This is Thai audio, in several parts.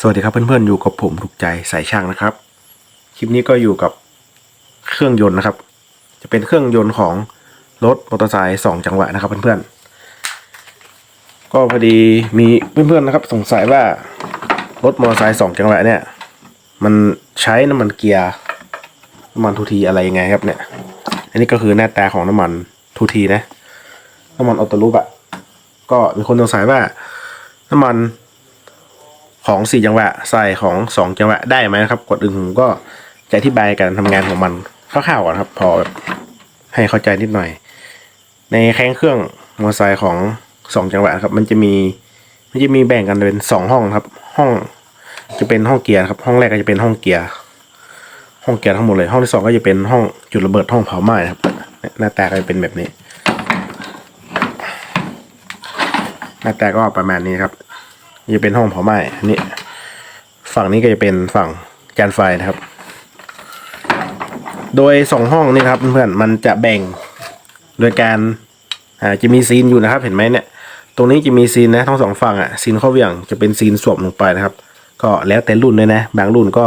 สวัสดีครับเพื่อนๆอยู่กับผมถูกใจสายช่างนะครับ คลิปนี้ก็อยู่กับเครื่องยนต์นะครับ จะเป็นเครื่องยนต์ของรถมอเตอร์ไซค์สองจังหวะนะครับเพื่อนๆก็พอดีมีเพื่อนๆนะครับ สงสัยว่ารถมอเตอร์ไซค์สองจังหวะเนี่ย มันใช้น้ำมันเกียร์น้ำมันทูทีอะไรยังไงครับเนี่ย อันนี้ก็คือหน้าตาของน้ำมันทูทีนะน้ำมันออโตลูปอะก็มีคนสงสัยว่าน้ำมัน ของสี่จังหวะใส่ของสองจังหวะได้ไหมนะครับกดอื่นผมก็จะอธิบายการทำงานของมันคร่าวๆก่อนครับ พอแบบให้เข้าใจนิดหน่อย ในแข้งเครื่องมอเตอร์ไซค์ของสองจังหวะครับ มันจะมีมันจะมีแบ่งกันเป็นสองห้องครับ ห้องจะเป็นห้องเกียร์ครับ ห้องแรกก็จะเป็นห้องเกียร์ห้องเกียร์ทั้งหมดเลย ห้องที่สองก็จะเป็นห้องจุดระเบิดห้องเผาไหม้ครับเนี่ยหน้าตาก็จะเป็นแบบนี้ หน้าตาก็ประมาณนี้ครับ จะเป็นห้องเผาไหม้อันนี้ ฝั่งนี้ก็จะเป็นฝั่งจานไฟนะครับ โดยสองห้องนี่ครับเพื่อนๆมันจะแบ่งโดยการอ่าจะมีซีนอยู่นะครับ เห็นไหมเนี่ย ตรงนี้จะมีซีนนะทั้งสองฝั่งอะซีนเข้าเวียงจะเป็นซีนสวมลงไปนะครับ ก็แล้วแต่รุ่นเลยนะ บางรุ่นก็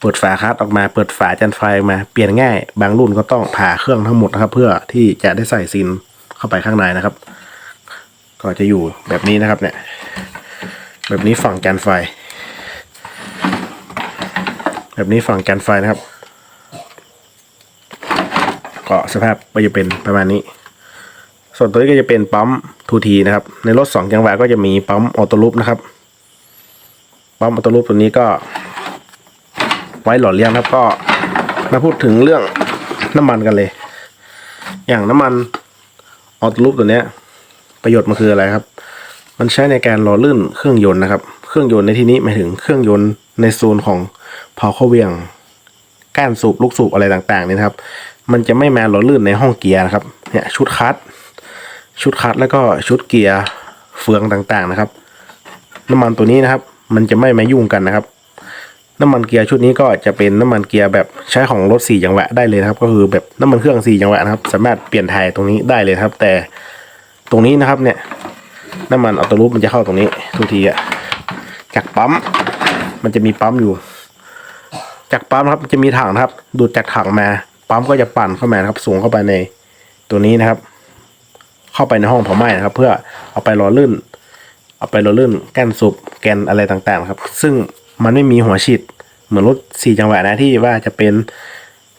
เปิดฝาคัสออกมาเปิดฝาจานไฟออมาเปลี่ยนง่าย บางรุ่นก็ต้องผ่าเครื่องทั้งหมดนะครับ เพื่อที่จะได้ใส่ซีนเข้าไปข้างในนะครับ ก็จะอยู่แบบนี้นะครับเนี่ย แบบนี้ฝั่งจานไฟ แบบนี้ฝั่งจานไฟนะครับ ก็สภาพก็จะเป็นประมาณนี้ ส่วนตัวนี้ก็จะเป็นปั๊มทูทีนะครับ ในรถสองจังหวะก็จะมีปั๊มออโต้ลูปนะครับ ปั๊มออโต้ลูปตัวนี้ก็ ไว้หล่อเลี้ยงครับก็มาพูดถึงเรื่องน้ำมันกันเลย อย่างน้ำมันออโต้ลูปตัวเนี้ยประโยชน์มันคืออะไรครับ มันใช้ในการหล่อลื่นเครื่องยนต์นะครับ เครื่องยนต์ในที่นี้หมายถึงเครื่องยนต์ในโซนของเผาเข้าเวียง ก้านสูบลูกสูบอะไรต่างๆนี่นะครับ มันจะไม่มาหล่อลื่นในห้องเกียร์นะครับ เนี่ยชุดคัดชุดคัดแล้วก็ชุดเกียร์เฟืองต่างๆนะครับ น้ำมันตัวนี้นะครับ มันจะไม่มายุ่งกันนะครับ น้ำมันเกียร์ชุดนี้ก็จะเป็นน้ำมันเกียร์แบบใช้ของรถสี่จังหวะได้เลยนะครับ ก็คือแบบน้ำมันเครื่องสี่จังหวะนะครับ สามารถเปลี่ยนถ่ายตรงนี้ได้เลยครับ แต่ตรงนี้นะครับเนี่ย น้ำมันออโต้ลูปมันจะเข้าตรงนี้ ทุกทีอะจากปั๊มมันจะมีปั๊มอยู่ จากปั๊มครับจะมีถังนะครับ ดูดจากถังมา ปั๊มก็จะปั่นเข้ามานะครับส่งเข้าไปในตัวนี้นะครับ เข้าไปในห้องเผาไหม้นะครับ เพื่อเอาไปหล่อลื่น เอาไปหล่อลื่นแกนสูบแกนอะไรต่างๆ ครับ ซึ่งมันไม่มีหัวฉีดเหมือนรถสี่จังหวะนะที่ว่าจะเป็น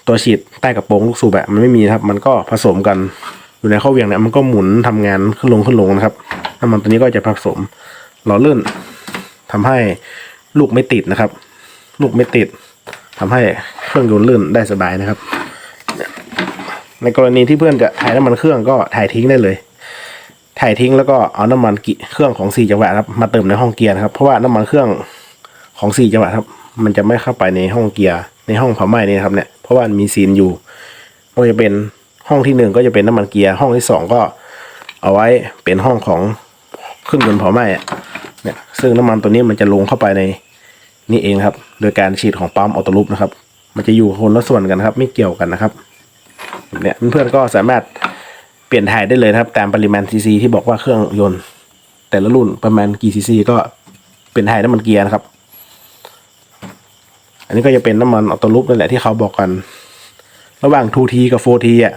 ตัวฉีดใต้กระโปรงลูกสูบแบบมันไม่มีครับ มันก็ผสมกันอยู่ในข้อเวียงเนี่ยมันก็หมุนทำงานขึ้นลงขึ้นลงนะครับ น้ำมันตัวนี้ก็จะผสมหล่อลื่นทำให้ลูกไม่ติดนะครับ ลูกไม่ติดทำให้เครื่องยนต์ลื่นได้สบายนะครับ ในกรณีที่เพื่อนจะถ่ายน้ำมันเครื่องก็ถ่ายทิ้งได้เลยถ่ายทิ้งแล้วก็เอาน้ำมันกิเครื่องของสี่จังหวะครับมาเติมในห้องเกียร์นะครับเพราะว่าน้ำมันเครื่องของสี่จังหวะครับ มันจะไม่เข้าไปในห้องเกียร์ในห้องเผาไหม้นี่ครับเนี่ยเพราะว่ามีซีนอยู่ก็จะเป็นห้องที่หนึ่งก็จะเป็นน้ำมันเกียร์ห้องที่สองก็เอาไว้เป็นห้องของ เครื่องยนเผาไหม้อะเนี่ยซึ่งน้ำมันตัวนี้มันจะลงเข้าไปในนี่เองครับ โดยการฉีดของปั๊มออโต้ลูปนะครับ มันจะอยู่คนละส่วนกันครับ ไม่เกี่ยวกันนะครับเนี่ยเพื่อนๆก็สามารถเปลี่ยนถ่ายได้เลยครับ ตามปริมาณซีซีที่บอกว่าเครื่องยนต์ แต่ละรุ่นประมาณกี่ซีซีก็เปลี่ยนถ่ายน้ำมันเกียร์นะครับ อันนี้ก็จะเป็นน้ำมันออโต้ลูปนั่นแหละที่เขาบอกกัน ระหว่าง 2T กับ 4T อะ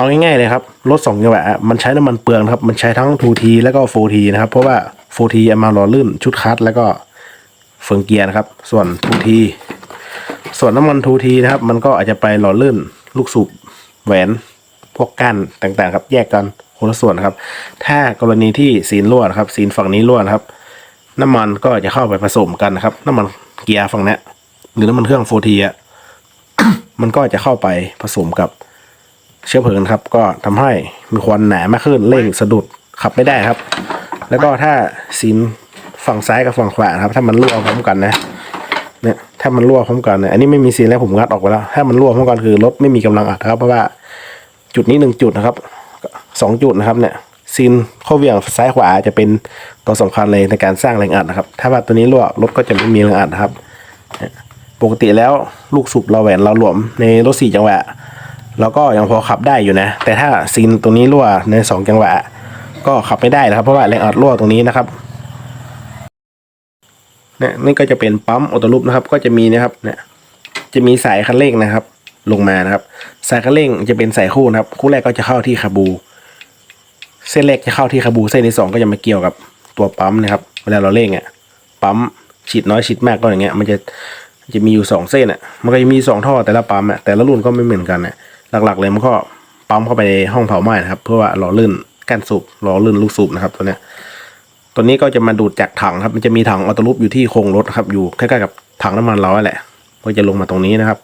เอาง่ายๆเลยครับ รถสองจังหวะมันใช้น้ำมันเปลืองครับมันใช้ทั้ง 2T แล้วก็ 4T นะครับ เพราะว่า 4T เอามาหล่อลื่นชุดคัสแล้วก็เฟืองเกียร์นะครับ ส่วน 2T ส่วนน้ำมัน 2T นะครับ มันก็อาจจะไปหล่อลื่นลูกสูบแหวนพวกก้านต่างๆ ครับ แยกกันคนละส่วนครับ ถ้ากรณีที่ซีนรั่วนะครับซีนฝั่งนี้รั่วนครับ น้ำมันก็จะเข้าไปผสมกันนะครับ น้ำมันเกียร์ฝั่งนี้หรือน้ำมันเครื่อง 4T อะมันก็จะเข้าไปผสมกับ เชื้อเพลิงครับ ก็ทำให้มีควันหนามากขึ้นเร่งสะดุดขับไม่ได้ครับ แล้วก็ถ้าซีนฝั่งซ้ายกับฝั่งขวาครับ ถ้ามันรั่วพร้อมกันนะเนี่ยถ้ามันรั่วพร้อมกันเนี่ยอันนี้ไม่มีซีนแล้วผมงัดออกไปแล้ว ถ้ามันรั่วพร้อมกันคือรถไม่มีกำลังอัดครับ เพราะว่าจุดนี้หนึ่งจุดนะครับสองจุดนะครับเนี่ยซีนข้อเวียงซ้ายขวาจะเป็นตัวสำคัญเลยในการสร้างแรงอัดนะครับ ถ้าว่าตัวนี้รั่วรถก็จะไม่มีแรงอัดนะครับ ปกติแล้วลูกสูบเราแหวนเราหลวมในรถสี่จังหวะ เราก็ยังพอขับได้อยู่นะ แต่ถ้าซีนตรงนี้รั่วในสองจังหวะ ก็ขับไม่ได้นะครับ เพราะว่าแรงอัดรั่วตรงนี้นะครับเนี่ยนี่ก็จะเป็นปั๊มออโต้ลูปนะครับ ก็จะมีนะครับเนี่ยจะมีสายคันเร่งนะครับ ลงมานะครับ สายคันเร่งจะเป็นสายคู่นะครับ คู่แรกก็จะเข้าที่คาบู เส้นแรกจะเข้าที่คาบู เส้นที่สองก็จะมาเกี่ยวกับตัวปั๊มนะครับเวลาเราเร่งอะปั๊มฉีดน้อยฉีดมากก็อย่างเงี้ย มันจะจะมีอยู่สองเส้นอะมันก็จะมีสองท่อแต่ละปั๊มอะแต่ละรุ่นก็ไม่เหมือนกันอะ หลักๆเลยมันก็ปั๊มเข้าไปในห้องเผาไหม้นะครับ เพื่อว่าหล่อลื่นก้านสูบหล่อลื่นลูกสูบนะครับ ตัวเนี้ยตัวนี้ก็จะมาดูดจากถังครับ มันจะมีถังออโต้ลูปอยู่ที่โครงรถครับอยู่ใกล้ๆกับถังน้ำมันเราแหละก็จะลงมาตรงนี้นะครับ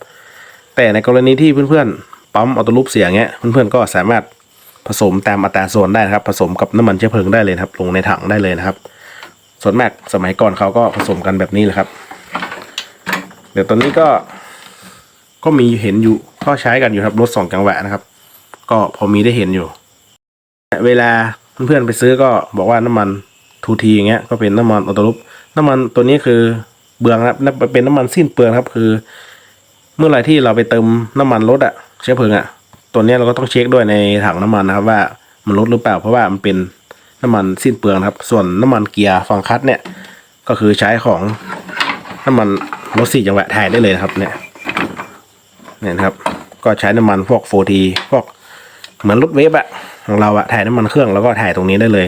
แต่ในกรณีที่เพื่อนๆปั๊มออโต้ลูปเสียเงี้ยเพื่อนๆก็สามารถผสมตามอัตราส่วนได้นะครับ ผสมกับน้ำมันเชื้อเพลิงได้เลยครับ ลงในถังได้เลยนะครับ ส่วนมากสมัยก่อนเขาก็ผสมกันแบบนี้แหละครับ เดี๋ยวตอนนี้ก็ ก็มีเห็นอยู่ก็ใช้กันอยู่ครับรถสองจังหวะนะครับ ก็พอมีได้เห็นอยู่ เวลาเพื่อนๆไปซื้อก็บอกว่าน้ำมันทูทีอย่างเงี้ยก็เป็นน้ำมันออโต้ลูปน้ำมันตัวนี้คือเบืองครับเป็นน้ำมันสิ้นเปลืองครับคือ เมื่อไรที่เราไปเติมน้ำมันรถอะเชื้อเพลิงอะตัวนี้เราก็ต้องเช็คด้วยในถังน้ำมันนะครับ ว่ามันลดหรือเปล่าเพราะว่ามันเป็นน้ำมันสิ้นเปลืองครับ ส่วนน้ำมันเกียร์ฟังคัตเนี่ย ก็คือใช้ของน้ำมันรถสี่จังหวะถ่ายได้เลยนะครับเนี่ย เนี่ยนะครับ ก็ใช้น้ำมันพวกโฟทีพวกเหมือนรถเวฟอะของเราอะถ่ายน้ำมันเครื่องแล้วก็ถ่ายตรงนี้ได้เลย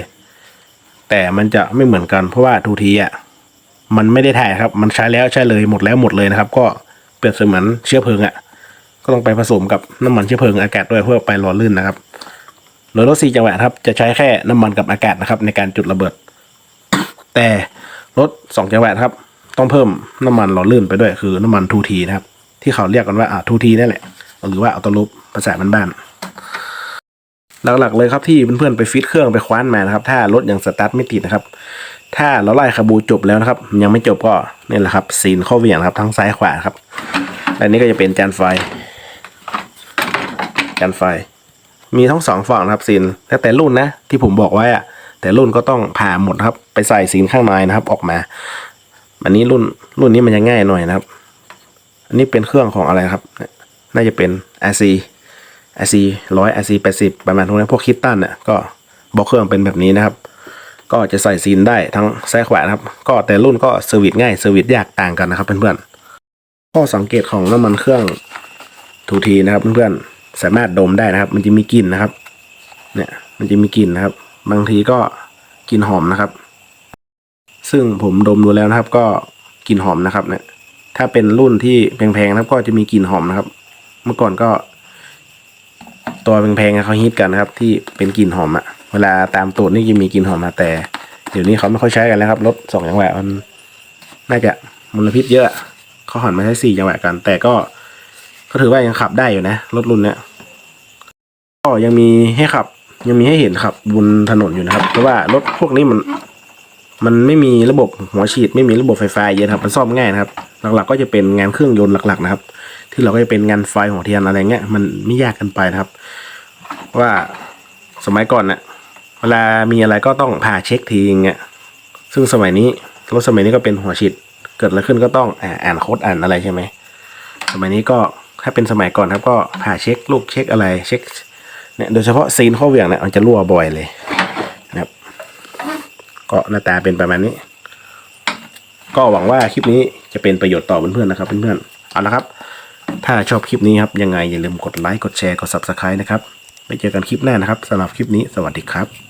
แต่มันจะไม่เหมือนกันเพราะว่าทูทีอะมันไม่ได้ถ่ายครับ มันใช้แล้วใช้เลยหมดแล้วหมดเลยนะครับ ก็เปรียบเสมือนเชื้อเพลิงอะก็ต้องไปผสมกับน้ำมันเชื้อเพลิงอากาศด้วยเพื่อไปหล่อลื่นนะครับโดยรถสี่จังหวะครับ จะใช้แค่น้ำมันกับอากาศนะครับ ในการจุดระเบิด แต่รถสองจังหวะครับ ต้องเพิ่มน้ำมันหล่อลื่นไปด้วยคือน้ำมันทูทีนะครับ ที่เขาเรียกกันว่าอ่าทูทีนั่นแหละ หรือว่าอัตโนลูปภาษาบ้านๆหลักๆเลยครับที่เพื่อนๆไปฟิตเครื่องไปคว้านมานะครับ ถ้ารถยังสตาร์ทไม่ติดนะครับ ถ้าเราไล่คาบูจบแล้วนะครับ ยังไม่จบก็นี่แหละครับซีนข้อเวี่ยงครับทั้งซ้ายขวาครับและนี้ก็จะเป็นจานไฟจานไฟ มีทั้งสองฝั่งนะครับซีนแล้วแต่รุ่นนะที่ผมบอกไว้อะแต่รุ่นก็ต้องผ่าหมดครับ ไปใส่ซีนข้างในนะครับ ออกมา อันนี้รุ่นรุ่นนี้มันจะง่ายหน่อยนะครับ อันนี้เป็นเครื่องของอะไรครับ น่าจะเป็น RC RC ร้อย RC แปดสิบประมาณพวกนี้พวกคิตตันเนี่ยก็บล็อกเครื่องเป็นแบบนี้นะครับ ก็จะใส่ซีนได้ทั้งซ้ายขวานะครับ ก็แต่รุ่นก็เซอร์วิสง่ายเซอร์วิสยากต่างกันนะครับเพื่อนๆข้อสังเกตของน้ำมันเครื่องทูทีนะครับเพื่อนๆสามารถดมได้นะครับ มันจะมีกลิ่นนะครับ เนี่ยมันจะมีกลิ่นนะครับ บางทีก็กลิ่นหอมนะครับ ซึ่งผมดมดูแล้วนะครับ ก็กลิ่นหอมนะครับเนี่ย ถ้าเป็นรุ่นที่แพงๆนะครับ ก็จะมีกลิ่นหอมนะครับ เมื่อก่อนก็ ตัวแพงๆเขาฮิตกันนะครับ ที่เป็นกลิ่นหอมอะเวลาตามตูดนี่จะมีกลิ่นหอมมาแต่ เดี๋ยวนี้เขาไม่ค่อยใช้กันแล้วครับรถสองจังหวะมันน่าจะมลพิษเยอะเขาหันมาใช้สี่จังหวะกัน แต่ก็ก็ถือว่ายังขับได้อยู่นะรถรุ่นเนี้ยก็ยังมีให้ขับ ยังมีให้เห็นขับบนถนนอยู่นะครับ เพราะว่ารถพวกนี้มัน มันไม่มีระบบหัวฉีดไม่มีระบบไฟฟ้าเยอะครับ มันซ่อมง่ายนะครับ หลักๆก็จะเป็นงานเครื่องยนต์หลักๆนะครับ ที่เราก็จะเป็นงานไฟหัวเทียนอะไรเงี้ยมันไม่ยากกันไปนะครับ ว่าสมัยก่อนเนะ่ะเวลามีอะไรก็ต้องผ่าเช็คทีอย่างเงี้ยซึ่งสมัยนี้รถสมัยนี้ก็เป็นหัวฉีดเกิดอะไรขึ้นก็ต้องอ่านโค้ดอ่านอะไรใช่ไหมสมัยนี้ก็ถ้าเป็นสมัยก่อนครับก็ผ่าเช็คลูกเช็คอะไรเช็คเนี่ยโดยเฉพาะซีนข้อเวียงเนี่ยมันจะรั่วบ่อยเลย ก็หน้าตาเป็นประมาณนี้ ก็หวังว่าคลิปนี้จะเป็นประโยชน์ต่อเพื่อนๆนะครับเพื่อนๆเอาละครับ ถ้าชอบคลิปนี้ครับยังไงอย่าลืมกดไลค์กดแชร์กด subscribe นะครับไปเจอกันคลิปหน้านะครับสำหรับคลิปนี้สวัสดีครับ